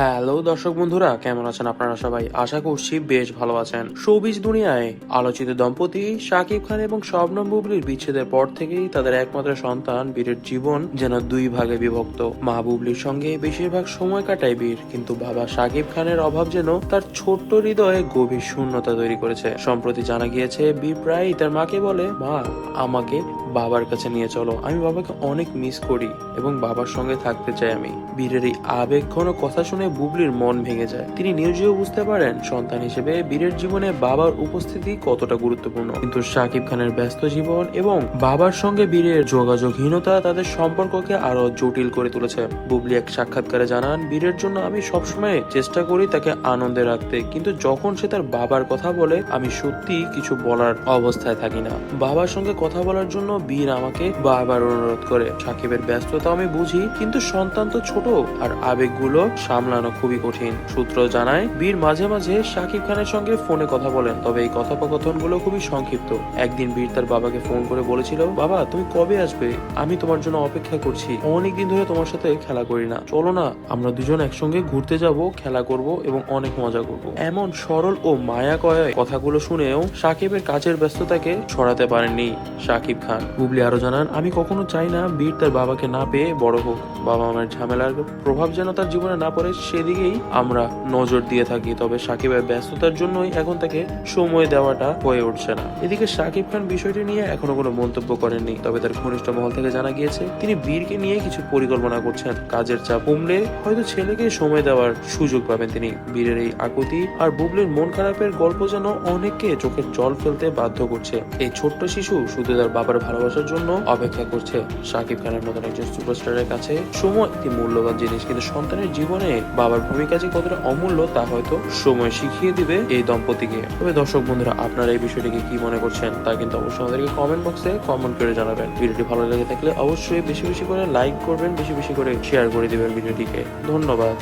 Hello দর্শক বন্ধুরা, কেমন আছেন আপনারা সবাই? আশা করছি বেশ ভালো আছেন। শোবিজ দুনিয়ায় আলোচিত দম্পতি শাকিব খান এবং শবনম বুবলির বিচ্ছেদের পর থেকেই তাদের একমাত্র সন্তান বীরের জীবন যেন দুই ভাগে বিভক্ত। মা বুবলির সঙ্গে বেশিরভাগ সময় কাটায় বীর, কিন্তু বাবা শাকিব খানের অভাব যেন তার ছোট্ট হৃদয়ে গভীর শূন্যতা তৈরি করেছে। সম্প্রতি জানা গিয়েছে, বীর প্রায়ই তার মাকে বলে, মা, আমাকে বাবার কাছে নিয়ে চলো। আমি বাবাকে অনেক মিস করি এবং বাবার সঙ্গে থাকতে চাই আমি। বীরের এই আবেগ ঘন কথা শুনে বুবলির মন ভেঙে যায়। তিনি নিজেও বুঝতে পারেন সন্তান হিসেবে বীরের জীবনে বাবার উপস্থিতি কতটা গুরুত্বপূর্ণ। কিন্তু শাকিব খানের ব্যস্ত জীবন এবং বাবার সঙ্গে বীরের যোগাযোগহীনতা তাদের সম্পর্ককে আরও জটিল করে তুলেছে। বুবলি এক সাক্ষাৎকারে জানান, বীরের জন্য আমি সবসময় চেষ্টা করি তাকে আনন্দে রাখতে। কিন্তু যখন সে তার বাবার কথা বলে, আমি সত্যি কিছু বলার অবস্থায় থাকি না। বাবার সঙ্গে কথা বলার জন্য বীর আমাকে বারবার অনুরোধ করে, সাকিবের ব্যস্ততা আমি বুঝি, কিন্তু সন্তান তো ছোট আর আবেগগুলো সামলানো খুবই কঠিন। সূত্র জানায়, বীর মাঝে মাঝে সাকিব খানের সঙ্গে ফোনে কথা বলেন, তবে এই কথোপকথনগুলো খুবই সংক্ষিপ্ত। একদিন বীর তার বাবাকে ফোন করে বলেছিল, বাবা, তুমি কবে আসবে? আমি তোমার জন্য অপেক্ষা করছি। অনেকদিন ধরে তোমার সাথে খেলা করি না। চলো না, আমরা দুজন একসঙ্গে ঘুরতে যাব, খেলা করব এবং অনেক মজা করব। এমন সরল ও মায়া কয় কথাগুলো শুনেও সাকিবের কাজের ব্যস্ততাকে ছড়াতে পারেননি সাকিব খান। বুবলি আরও জানান, আমি কখনো চাই না বীর তার বাবাকে না পেয়ে বড় হোক। বাবা আমার ঝামেলার প্রভাব যেন তার জীবনে না পড়ে, সেদিকেই আমরা নজর দিয়ে থাকি। তবে সাকিবের ব্যস্ততার জন্যই এখন তাকে সময় দেওয়াটা হয়ে উঠছে না। এদিকে সাকিব খান বিষয়টি নিয়ে এখনও কোনো মন্তব্য করেননি। তবে তার ঘনিষ্ঠ মহল থেকে জানা গিয়েছে, তিনি বীরকে নিয়ে কিছু পরিকল্পনা করছেন। কাজের চাপ কমলে হয়তো ছেলেকে সময় দেওয়ার সুযোগ পাবেন তিনি। বীরের এই আকুতি আর বুবলির মন খারাপের গল্প যেন অনেককে চোখের জল ফেলতে বাধ্য করছে। এই ছোট্ট শিশু শুধু তার বাবার ভালোবাসার জন্য অপেক্ষা করছে সাকিব খানের মতন একজন সুপারস্টারের কাছে। সময় একটি মূল্যবান জিনিস, কিন্তু সন্তানের জীবনে বাবার ভূমিকা যে কতটা অমূল্য তা হয়তো সময় শিখিয়ে দিবে এই দম্পতিকে। তবে দর্শক বন্ধুরা, আপনারা এই বিষয়টিকে কি মনে করছেন তা কিন্তু অবশ্যই আমাদেরকে কমেন্ট বক্সে কমেন্ট করে জানাবেন। ভিডিওটি ভালো লেগে থাকলে অবশ্যই বেশি বেশি করে লাইক করবেন, বেশি বেশি করে শেয়ার করে দিবেন ভিডিওটিকে। ধন্যবাদ।